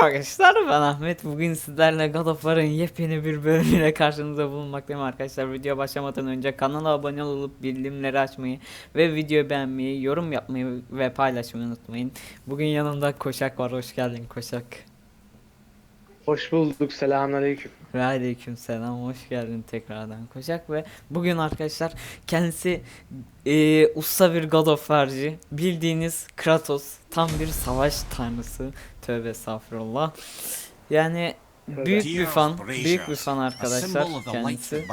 arkadaşlar ben Ahmet. Bugün sizlerle God of War'ın yepyeni bir bölümüyle karşınızda bulunmaktayım arkadaşlar. Video başlamadan önce kanala abone olup bildirimleri açmayı ve videoyu beğenmeyi, yorum yapmayı ve paylaşmayı unutmayın. Bugün yanımda Koşak var. Hoş geldin Koşak. Hoş bulduk. Selamünaleyküm. Ve aleyküm selam. Hoş geldin tekrardan Koşak ve bugün arkadaşlar kendisi e, usta bir God of War'cı. Bildiğiniz Kratos tam bir savaş tanrısı. Tövbe estağfurullah. Yani Tövbe. büyük bir fan, büyük bir fan arkadaşlar kendisi.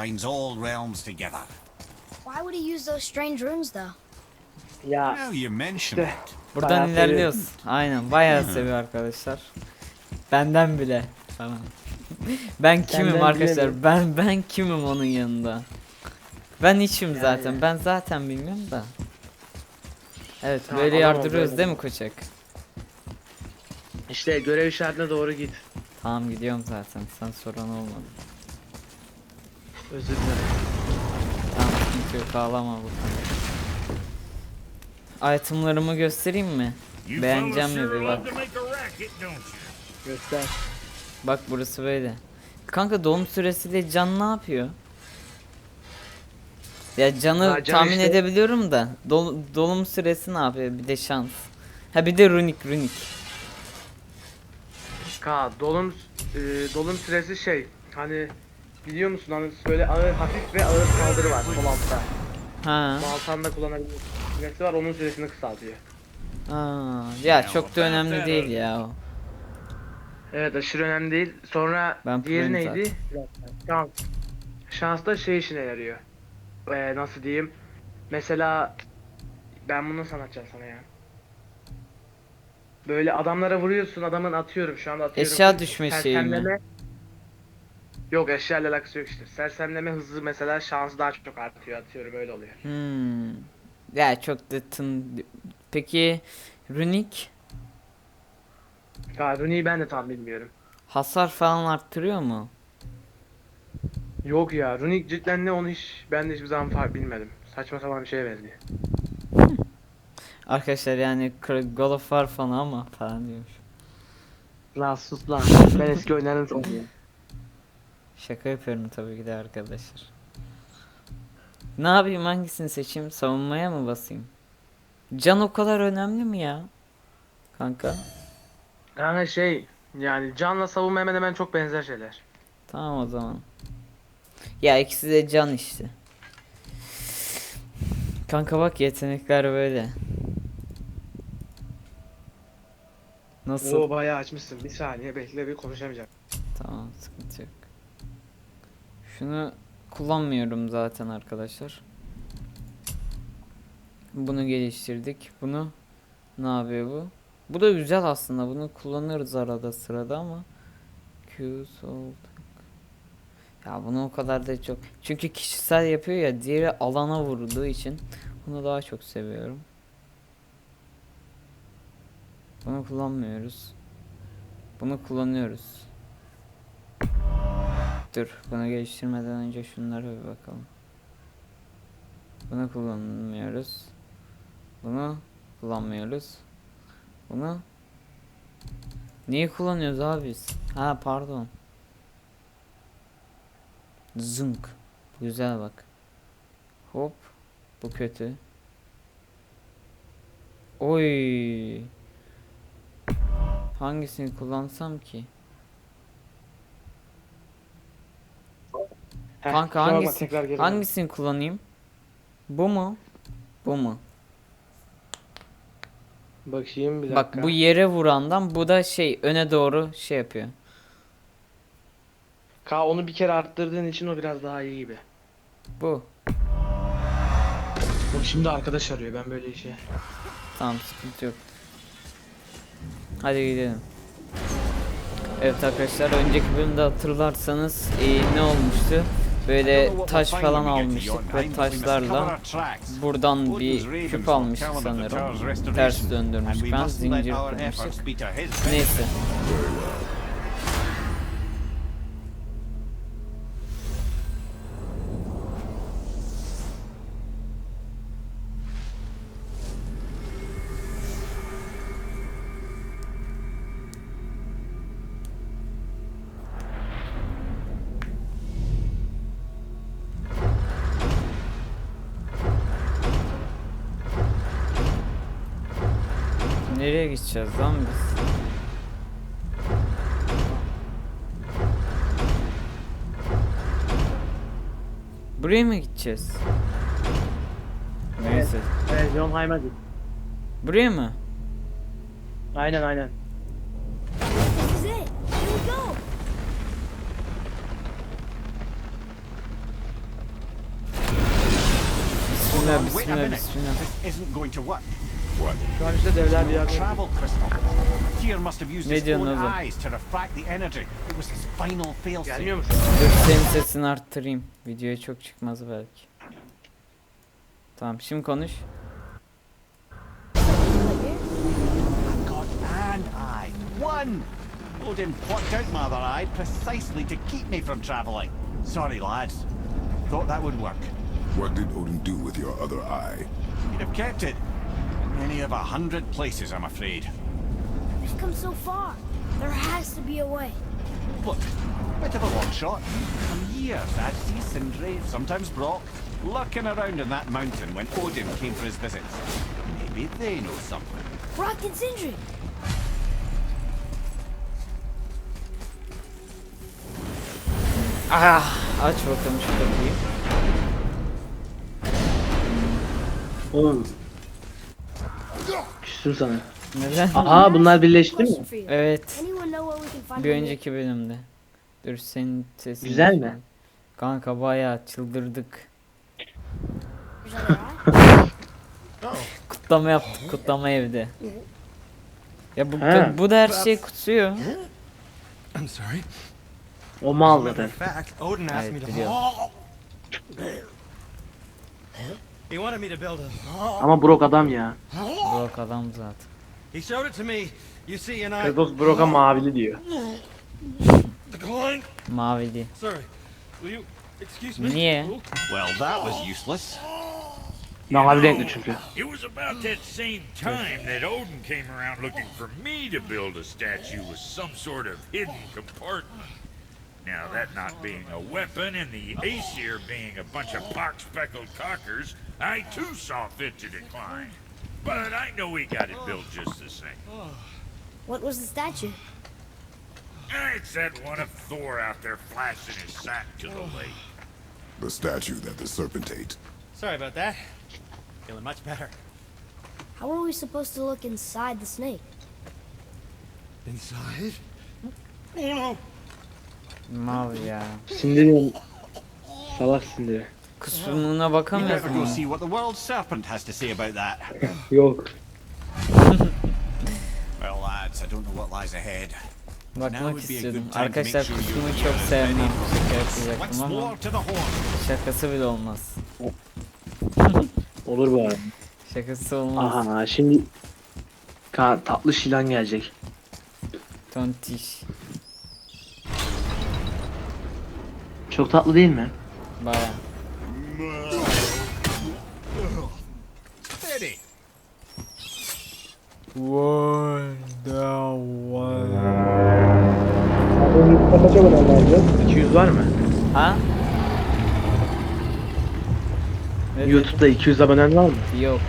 Why would he use those strange runes, though? Ya İşte. Buradan ilerliyoruz. Aynen bayağı seviyor arkadaşlar. Benden bile falan. Ben kimim arkadaşlar? Ben ben kimim onun yanında? Ben hiçim zaten. Ben zaten bilmiyorum da. Evet Tamam, böyle yardırıyoruz değil mi Koçak? işte görev işaretine doğru git. Tamam gidiyorum zaten. Sen soran olmadı. Özür dilerim. Tamam sıkıntı yok ağlama bu Itemlarımı göstereyim mi? Beğeneceğim mi bir bak. Göster. Bak burası böyle. Kanka doğum süresiyle can ne yapıyor? Ya canı Ha, can tahmin işte- edebiliyorum da dol- dolum süresi ne yapıyor? Bir de şans. Ha bir de runik runik. Ka dolum e, dolum süresi şey hani biliyor musun hani böyle ağır hafif ve ağır saldırı var sol altta. Ha. Baltanda kullanabilir süresi var onun süresini kısaltıyor. ha. Ya çok da önemli değil ya o. Evet aşırı önemli değil. Sonra Ben diğeri neydi? Şans. Şans da şey işine yarıyor. Ee, nasıl diyeyim? Mesela ben bunu nasıl anlatacağım sana ya? Böyle adamlara vuruyorsun, adamın atıyorum şu anda atıyorum. Eşya düşme şeyi mi? Sersemleme- Yok eşyayla alakası yok işte. Sersemleme hızı mesela şansı daha çok artıyor atıyorum öyle oluyor. Hmm. Ya çok da tın... Peki runik Ya Runi'yi ben de tam bilmiyorum. hasar falan arttırıyor mu? Yok ya Runic cidden ne onu hiç ben de hiçbir zaman fark bilmedim. Saçma sapan bir şeye benziyor. Arkadaşlar yani God of War falan ama falan diyormuş. Lan sus lan. ben eski oyunlarını sanıyorum. Şaka yapıyorum tabii ki de arkadaşlar. Ne yapayım hangisini seçeyim? Savunmaya mı basayım? Can o kadar önemli mi ya? Kanka. Yani şey yani canla savunma hemen hemen çok benzer şeyler. Tamam o zaman. Ya ikisi de can işte. Kanka bak yetenekler böyle. Nasıl? Oo bayağı açmışsın. Bir saniye bekle bir konuşamayacağım. Tamam sıkıntı yok. Şunu kullanmıyorum zaten arkadaşlar. Bunu geliştirdik. Bunu ne yapıyor bu? Bu da güzel aslında. Bunu kullanırız arada sırada ama Q sol tık. Ya bunu o kadar da çok. Çünkü kişisel yapıyor ya diğeri alana vurduğu için bunu daha çok seviyorum. Bunu kullanmıyoruz. Bunu kullanıyoruz. Dur, bunu geliştirmeden önce şunlara bir bakalım. Bunu kullanmıyoruz. Bunu kullanmıyoruz. Bunu Niye kullanıyoruz abi biz? Ha pardon. Zınk. Güzel bak. Hop. Bu kötü. Oy. Hangisini kullansam ki? Heh, Kanka hangisi, hangisini kullanayım? Bu mu? Bu mu? Bakayım bir Bak dakika. bu yere vurandan bu da şey öne doğru şey yapıyor. Ka onu bir kere arttırdığın için o biraz daha iyi gibi. Bu. O şimdi arkadaş arıyor ben böyle işe. Tamam sıkıntı yok. Hadi gidelim. Evet arkadaşlar önceki bölümde hatırlarsanız e, ne olmuştu? Böyle taş falan almıştık ve taşlarla buradan bir küp almıştık sanırım. Ters döndürmüş ben zincir kırmıştık. Neyse. Nereye gideceğiz lan biz? Buraya mı gideceğiz? Neyse. Evet, Jonheim'a git. Buraya mı? Aynen aynen. Bismillah, bismillah, bismillah. This isn't going to work. Şu an işte devler bir yerde. travel crystal. Tyr must have used his own eyes to refract the energy. It was his final fail-safe. Gelmiyor musun? Dur senin sesini arttırayım. Videoya çok çıkmaz belki. Tamam şimdi konuş. God and I. One! Odin plucked out my other eye precisely to keep me from travelling. Sorry, lads. Thought that would work. What did Odin do with your other eye? He'd have kept it. In Any of a hundred places, I'm afraid. We've come so far. There has to be a way. Look, bit of a long shot. For years I'd see Sindri, sometimes Brock, lurking around in that mountain when Odin came for his visits. Maybe they know something. Brock and Sindri. Ah, aç bakalım şu kapıyı. Oğlum. Küstüm sana. Neden? Aha bunlar birleşti mi? Evet. Bir önceki bölümde. Dur senin sesin. Güzel mi? Kanka bayağı çıldırdık. Kutlama yaptık, kutlama evde. Ya bu, Ha. bu, bu da her şeyi kutsuyor. I'm sorry. O mal me Evet biliyorum. He wanted me to build a. Ama Brock adam ya. Burak adam zaten. He showed it to me. You see, and I. Kratos Brock'a mavili diyor. Mavili. Sorry. Will you excuse me? Niye? Well, that was useless. Mavi renkli çünkü. It was about that same time that Odin came around looking for me to build a statue with some sort of hidden compartment. Now, that not being a weapon and the Aesir being a bunch of pock-speckled cockers, I too saw fit to decline. But I know we got it built just the same. What was the statue? It's that one of Thor out there flashing his sack to the lake. The statue that the serpent ate. Sorry about that. Feeling much better. How are we supposed to look inside the snake? Inside? Oh no! Mal ya. Sindiriyorum. Salak sindiri. Bakamıyoruz better go see what the world serpent has to say about that. Yok. Well, lads, I don't know what lies ahead. Bakmak istiyordum. Arkadaşlar you're çok sevmem. Şaka yapacaktım ama şakası bile olmaz. Olur bu arada. Şakası olmaz. Aha şimdi Ka tatlı şilan gelecek. Tontiş. Çok tatlı değil mi? Baya. Kaça kadar lazım? 200 var mı? Ha? Dedin? YouTube'da 200 abonen var mı? Yok.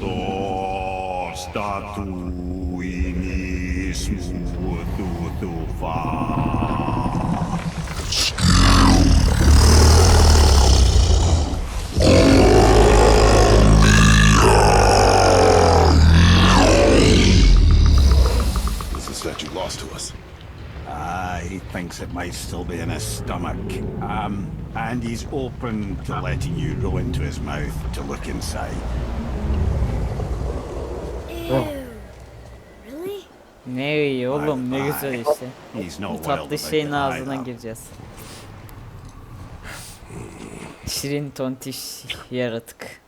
To statuini smutu fa. Is the might still be in his stomach. Um, and he's open to letting you roll into his mouth to look inside. Ew. Really? Ne iyi oğlum ne güzel işte. He's Bu tatlı şeyin it ağzına either. gireceğiz. Şirin tontiş yaratık.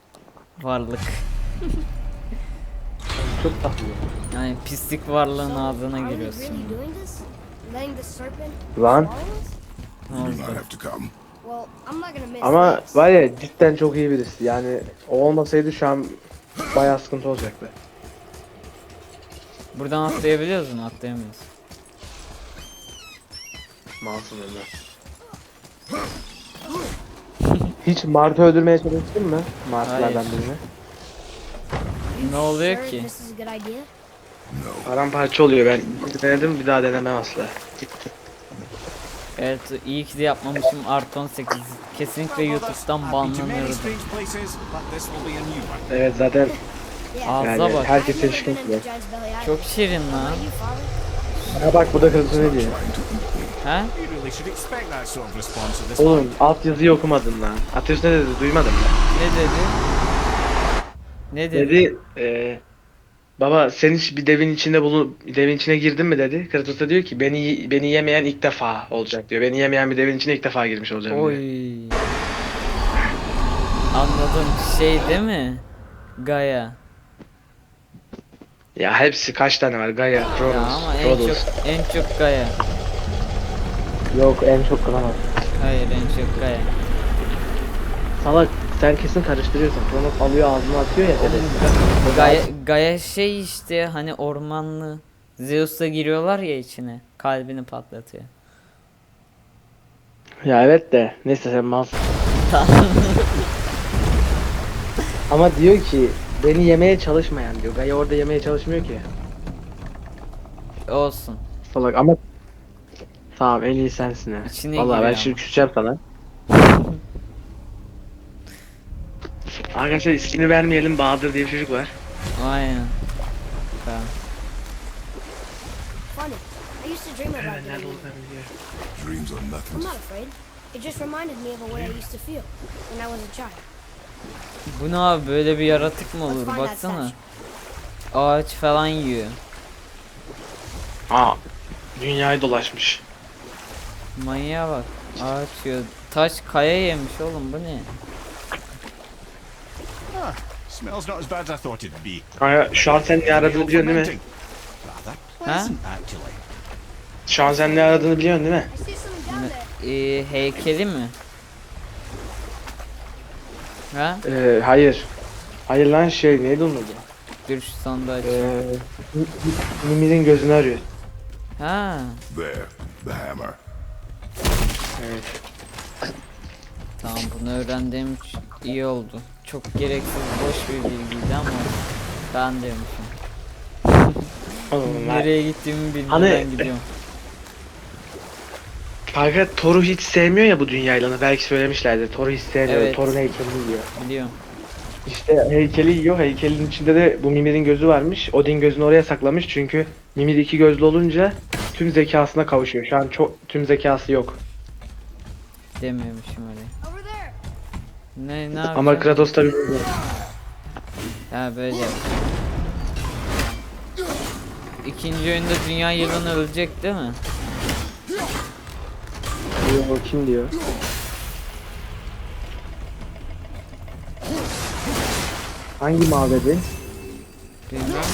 Varlık. Çok tatlı. Yani pislik varlığın ağzına giriyorsun. Lan. swallow us? Ne You do oldu? not have to come. Well, I'm not gonna miss Ama var ya cidden çok iyi birisi. Yani o olmasaydı şu an bayağı sıkıntı olacaktı. Buradan atlayabiliyoruz mu? Atlayamıyoruz. Malsın Ömer. Hiç Mart'ı öldürmeye çalıştın mı? Mart'lardan Hayır. birini. Ne oluyor ki? Paramparça oluyor ben denedim bir daha denemem asla. Evet iyi ki de yapmamışım artı 18. Kesinlikle YouTube'dan one. Evet zaten. Ağza yani bak. herkes I've never teşkil been into ediyor. Judge Belly Island. Çok şirin lan. Ha bak bu da kırmızı ne diyor? He? Oğlum alt yazıyı okumadın lan. Ateş ne dedi duymadım ben. Ne dedi? Ne dedi? Dedi eee baba sen hiç bir devin içinde bulun devin içine girdin mi dedi. Kratos da diyor ki beni beni yemeyen ilk defa olacak diyor. Beni yemeyen bir devin içine ilk defa girmiş olacağım diyor. Oy. Anladım. Şey değil mi? Gaia. Ya hepsi kaç tane var? Gaia, Ya Kronos, ama en Rhodos. çok en çok Gaia. Yok en çok Kronos. Hayır en çok Gaia. Salak sen kesin karıştırıyorsun. Kronos alıyor ağzına atıyor ya. dedi. Gaia, Gaia şey işte hani ormanlı. Zeus'la giriyorlar ya içine. Kalbini patlatıyor. Ya evet de neyse sen malsın. Ama diyor ki beni yemeye çalışmayan diyor. Gaia orada yemeye çalışmıyor ki. Olsun. Salak ama Tamam en iyi sensin ha. İçine Vallahi ben giriyor şimdi küseceğim sana. Arkadaşlar ismini vermeyelim Bahadır diye bir çocuk var. Aynen. Tamam. Funny. I used to dream about getting you. Dreams are I'm nothing. not afraid. It just reminded me of a way I used to feel when I was a child. Bu ne abi böyle bir yaratık mı olur baksana. Ağaç falan yiyor. Aa dünyayı dolaşmış. Manyağa bak. Ağaç yiyor. Taş kaya yemiş oğlum bu ne? Smells not as bad as I thought it'd be. Kanka şu an sen ne aradığını biliyorsun değil mi? Rather pleasant, actually. Aradığını biliyorsun değil mi? Ee, heykeli mi? Ha? Ee, hayır. Hayır lan şey neydi onun adı? Dur şu sandığı aç. Ee, Mimir'in gözünü arıyor. Ha. There, the hammer. Evet. Tamam bunu öğrendiğim için iyi oldu. Çok gereksiz boş bir bilgiydi ama ben demişim. Oğlum, lan. Nereye gittiğimi bilmeden Hani- gidiyorum. Kanka Thor'u hiç sevmiyor ya bu dünyayla. Belki söylemişlerdir. Thor'u hiç sevmiyor. Evet. Thor'un heykelini yiyor. Biliyorum. İşte heykeli yiyor. Heykelin içinde de bu Mimir'in gözü varmış. Odin gözünü oraya saklamış çünkü Mimir iki gözlü olunca tüm zekasına kavuşuyor. Şu an çok tüm zekası yok. Demiyormuşum öyle. Ne ne Ama yapacağım? Kratos tabii Ha böyle yap. İkinci oyunda dünya yılanı ölecek değil mi? diyor. Kim diyor? Hangi mabedi? Bilmiyorum.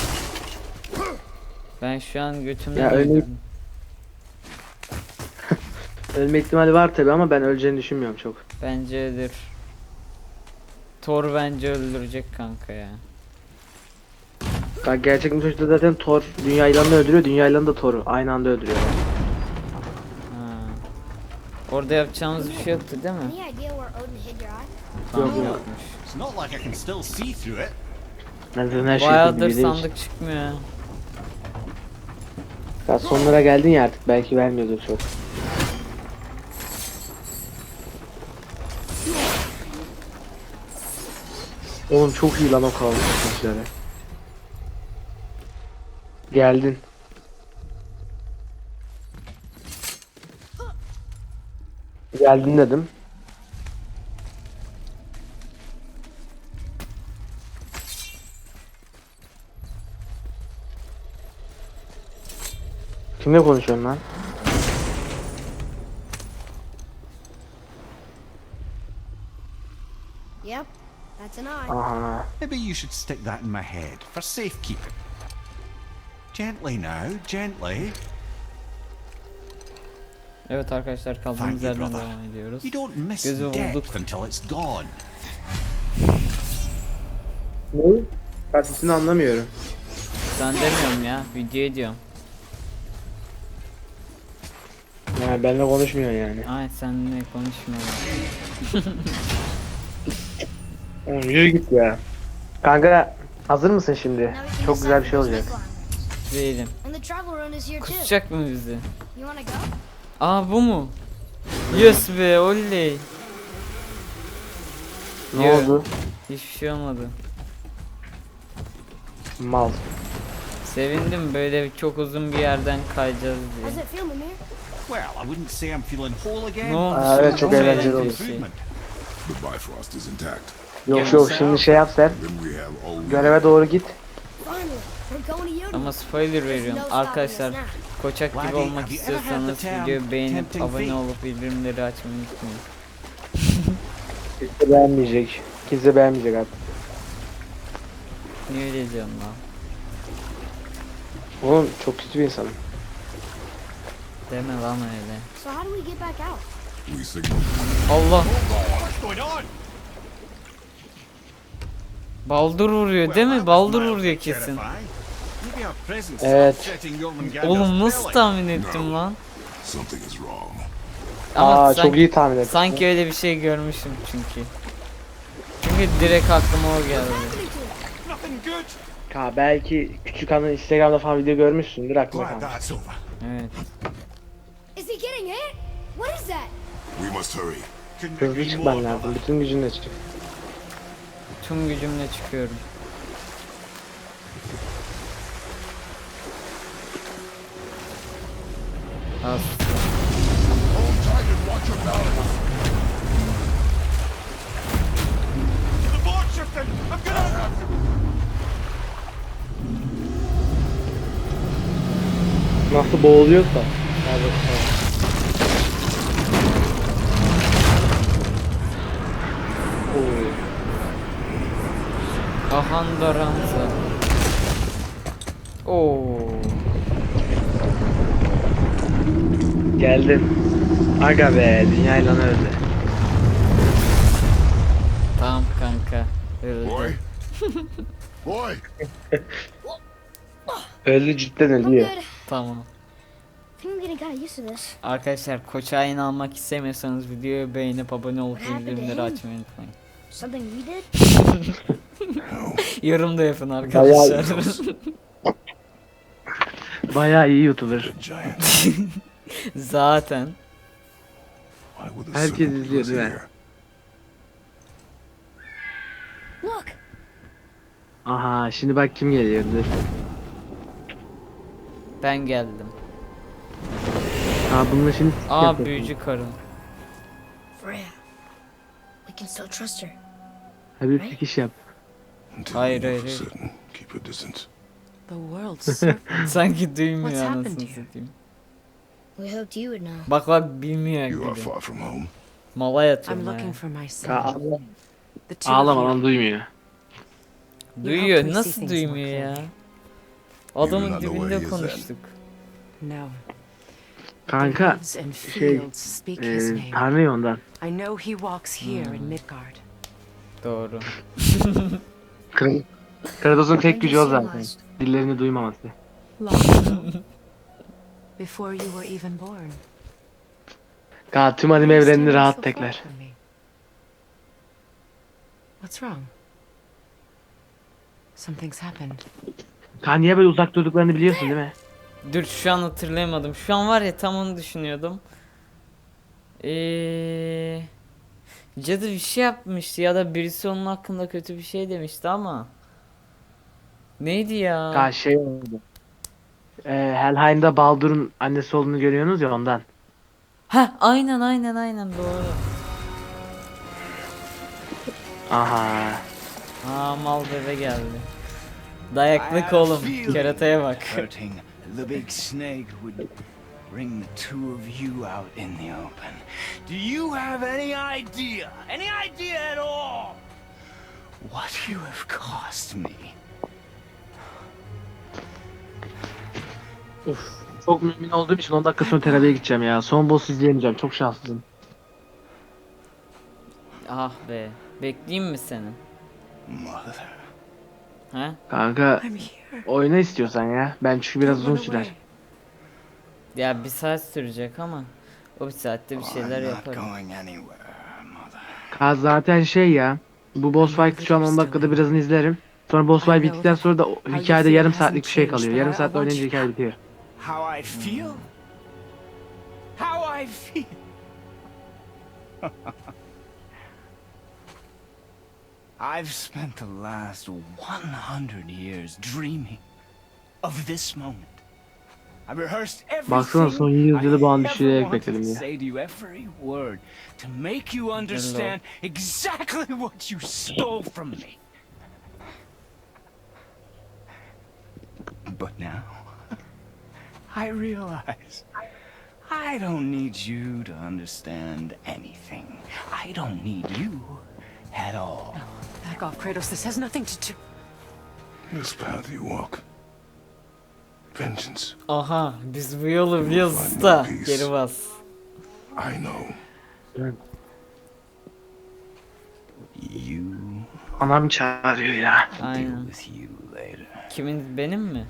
Ben şu an götümde Ya öyle- duydum. Ölme ihtimali var tabi ama ben öleceğini düşünmüyorum çok. Bence ölür. Thor bence öldürecek kanka ya. Bak gerçek mi çocukta zaten Thor dünya yılanını öldürüyor, dünya yılanı da Thor'u aynı anda öldürüyor. Ha. Orada yapacağımız bir şey yoktu değil mi? Any idea where Odin hid your eye? Tamam Yok, yok. yokmuş. It's not like I can still see through it. Ben zaten her şeyi Bayağıdır bildiğim için. sandık çıkmıyor. Ya sonlara geldin ya artık belki vermiyordur çok. Oğlum çok iyi lan o kalmış. Geldin. Geldin dedim. Kimle konuşuyorsun lan? That's an eye. Aha. Maybe you should stick that in my head for safekeeping. Gently now, gently. Evet arkadaşlar Thank kaldığımız you, yerden brother. devam ediyoruz. You don't miss Gözü depth until it's gone. Ne? Ben sesini anlamıyorum. Ben demiyorum ya, video diyorum. Ya benimle konuşmuyor yani. Ay seninle konuşmuyorum. Oğlum Yürü git ya. Kanka hazır mısın şimdi? Çok güzel bir şey olacak. Değilim. Kusacak mı bizi? You wanna go? Aa bu mu? Yes be oley. Ne Yo, oldu? Hiçbir şey olmadı. Mal. Sevindim böyle çok uzun bir yerden kayacağız diye. Well, I wouldn't say I'm feeling whole again. Ne oldu? Aa, evet, çok eğlenceli oldu. şey. The Bifrost is intact. Yok yok şimdi şey yap sen. Göreve doğru git. Ama spoiler veriyorum. Arkadaşlar koçak gibi olmak istiyorsanız videoyu beğenip abone olup bildirimleri açmayı unutmayın. Kimse beğenmeyecek. Kimse beğenmeyecek artık. Niye öyle diyorsun lan? Oğlum çok kötü bir insanım. Deme lan öyle. So how do we get back out? We signal. Allah! What's going on? Baldur vuruyor değil mi? Baldur vuruyor kesin. Evet. Oğlum nasıl tahmin ettim lan? Ama Aa sanki, çok iyi tahmin ettin. sanki öyle bir şey görmüşüm çünkü. Çünkü direkt aklıma o geldi. Ha belki küçük hanın Instagram'da falan video görmüşsündür aklına kalmış. Evet. Is he getting hit? What is that? We must hurry. Couldn't Hızlı çıkman lazım. Bütün gücünle çık. Tüm gücümle çıkıyorum. Az. Nasıl boğuluyorsa. Ahandaranza. Oo. Geldim. Aga be dünyayla öldü. Tamam kanka. Öldü. Boy. Boy. Öldü cidden ölüyor. Tamam. I'm used to this. Arkadaşlar koça inanmak istemiyorsanız videoyu beğenip abone olup bildirimleri açmayı unutmayın. Something we did? Yorum da yapın arkadaşlar. Bayağı iyi YouTuber. Giant. Zaten. Why would the Herkes serpent izliyor was değil mi? here? Look, Aha şimdi bak kim geliyor. Dur. Ben geldim. Ha bununla şimdi Aa büyücü karın. Freya. We can still trust her. Hadi sikiş yap. Until Hayır, hayır, hayır. certain, keep a distance. The world's. Sanki duymuyor What's happened anasını to you? satayım. We hoped you would know. Bak bak bilmiyor You are gibi. far from home. Mala I'm yatıyorum looking for my son. ağlama, The two of ağlama you. lan duymuyor. Duyuyor. Nasıl duymuyor ya? Adamın dibinde konuştuk. No. Kanka and şey, fields speak his e, name. Tanrı ondan. I know he walks here in Midgard. Doğru. Kral- Krados'un tek gücü o zaten. Dillerini duymaması. Long ago. Before you were even born. Ka tüm anime you evrenini rahat so far tekler. from me? What's wrong? Something's happened. Ka niye böyle uzak durduklarını biliyorsun değil mi? Dur şu an hatırlayamadım. Şu an var ya tam onu düşünüyordum. Eee... Cadı bir şey yapmıştı ya da birisi onun hakkında kötü bir şey demişti ama. Neydi ya? Ka şey oldu. E, Helheim'da Baldur'un annesi olduğunu görüyorsunuz ya ondan. Ha aynen aynen aynen doğru. Aha. Aa mal bebe geldi. Dayaklık oğlum. Kerataya bak. Bring the two of you out in the open. Do you have any idea, any idea at all, what you have cost me? Uf. Çok mümin olduğum için 10 dakika sonra terapiye gideceğim ya. Son boss izleyemeyeceğim. Çok şanslıyım. Ah be. Bekleyeyim mi seni? Mother. Ha? Kanka oyna istiyorsan ya. Ben çünkü biraz uzun sürer. Ya bir saat sürecek ama o bir saatte bir Oh, şeyler yaparım. going anywhere, Mother. Ka zaten şey ya. Bu boss fight şu an 10 dakikada birazını izlerim. Sonra boss fight bittikten sonra da o- hikayede yarım saatlik bir şey kalıyor. Yarım saatte oynayınca hikaye bitiyor. How I feel? How I feel? I've spent the last 100 years dreaming of this moment. I rehearsed Baksana son 100 yılı everything bu an I ever düşünerek wanted bekledim ya. say to you, every word, to make you understand exactly what you stole from me. But now, I realize I don't need you to understand anything. I don't need you at all. Back off, Kratos. This has nothing to do. This path you walk. Vengeance. Aha biz bu yolu biliyoruz da geri bas. I know. You Anam çağırıyor ya. deal Aynen. with you later. Kimin benim mi?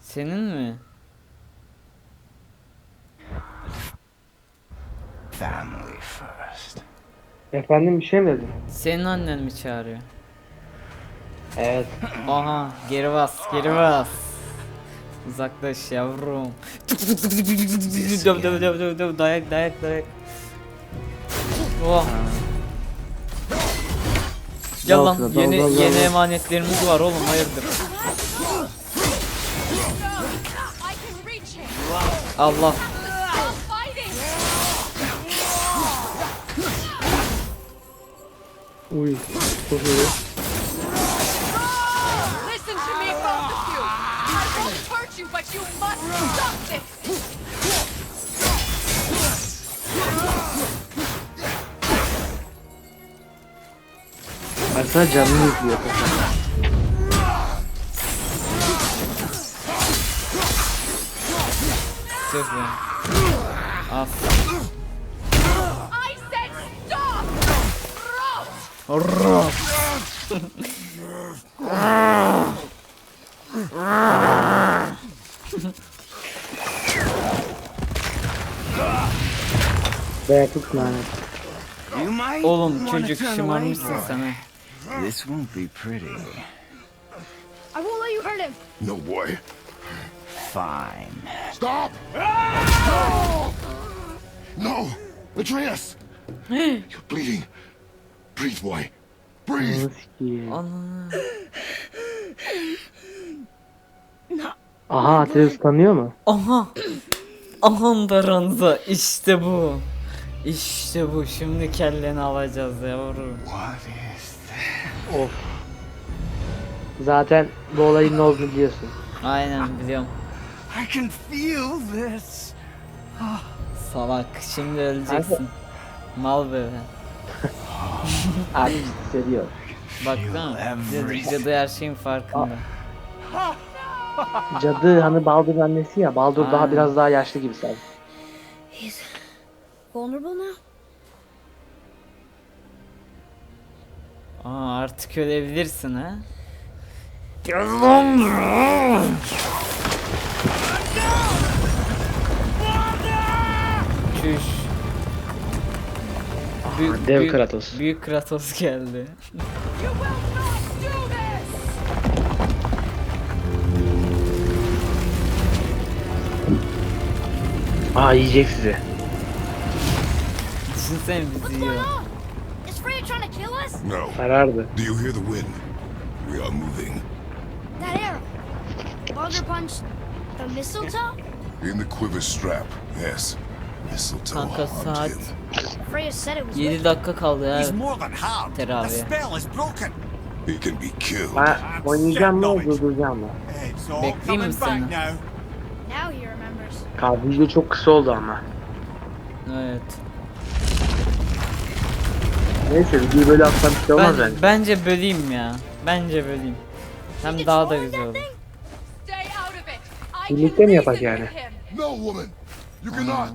Senin mi? Family first. Efendim bir şey mi dedin? Senin annen mi çağırıyor? Evet. Aha geri bas geri bas. Uzaklaş yavrum. Döv döv döv döv döv dayak dayak dayak. Oh. Gel lan yeni yeni emanetlerimiz var oğlum hayırdır. Allah. Uy. Çok iyi. Baksana canını izliyor. Be tut lanet. You might Oğlum çocuk şımarmışsın it. This won't be pretty. I won't let you hurt him. No, boy. Fine. Stop! No! No! Atreus! You're bleeding. Breathe, boy. Breathe. Aha Atreus tanıyor mu? Aha. Aha da ranza işte bu. İşte bu şimdi kelleni alacağız yavrum. What is that? Of. Zaten bu olayın ne olduğunu biliyorsun. Aynen biliyorum. I can feel this. Salak şimdi öleceksin. Mal bebe. Artık hissediyor. Baksana. Cadı, everything. cadı her şeyin farkında. Cadı hani Baldur'un annesi ya. Baldur daha Aynen. biraz daha yaşlı gibi sanki. Vulnerable now. Aa artık ölebilirsin ha. Gel lan. Çüş. Büyük, Dev büyük- Kratos. Büyük Kratos geldi. Aa yiyecek sizi. Düşünsene bizi yiyor. Is Freya trying to kill us? No. Karardı. Do you hear the wind? We are moving. That arrow. Baldur punched the mistletoe? In the quiver strap, yes. Mistletoe Kanka harmed saat him. Freya said it was 7 wicked. dakika kaldı ya. He's more than harmed. Teravih. The spell is broken. He can be killed. Ben oynayacağım mı durduracağım mı? It's all back seni? now. Now he remembers. Video çok kısa oldu ama. Evet. Neyse videoyu böyle atsam bir şey olmaz Ben, bence. bence böleyim ya. Bence böleyim. Hem daha da güzel olur. Birlikte mi yapak yani? No, woman! You cannot!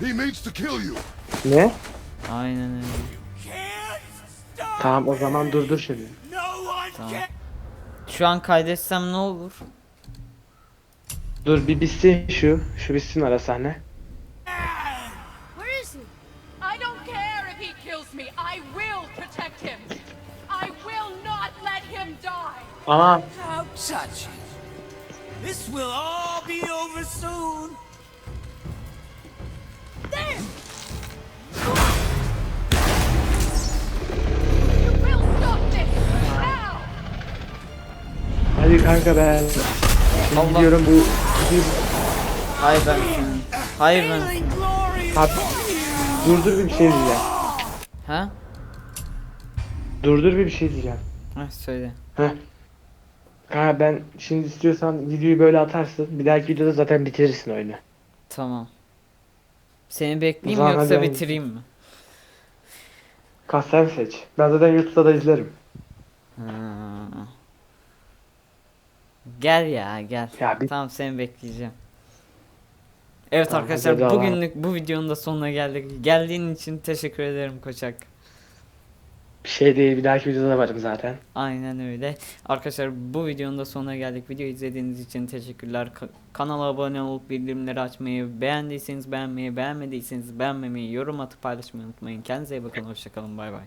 He means to kill you! Ne? Aynen öyle. Tamam o zaman durdur şimdi. Tamam. Şu an kaydetsem ne olur? Dur bir bitsin şu. Şu bitsin ara sahne. Ama How touching. This will all be over soon. You will stop this! Now! hadi kanka ben Allah. gidiyorum bu Hayır ben. Hayır ben. Abi, durdur bir şey diyeceğim. Ha? Durdur bir şey diyeceğim. Heh söyle. Heh. Kanka ben şimdi istiyorsan videoyu böyle atarsın. Bir dahaki videoda zaten bitirirsin oyunu. Tamam. Seni bekleyeyim zaman yoksa bitireyim mi? Kas sen seç. Ben zaten YouTube'da da izlerim. Ha. Gel ya gel. Ya bir- Tamam seni bekleyeceğim. Evet Tamam, arkadaşlar devam. bugünlük bu videonun da sonuna geldik. Geldiğin için teşekkür ederim Koçak. Bir şey değil. Bir dahaki videoda da varım zaten. Aynen öyle. Arkadaşlar bu videonun da sonuna geldik. Video izlediğiniz için teşekkürler. Ka- kanala abone olup bildirimleri açmayı, beğendiyseniz beğenmeyi, beğenmediyseniz beğenmemeyi, yorum atıp paylaşmayı unutmayın. Kendinize iyi bakın. Hoşçakalın. Bay bay.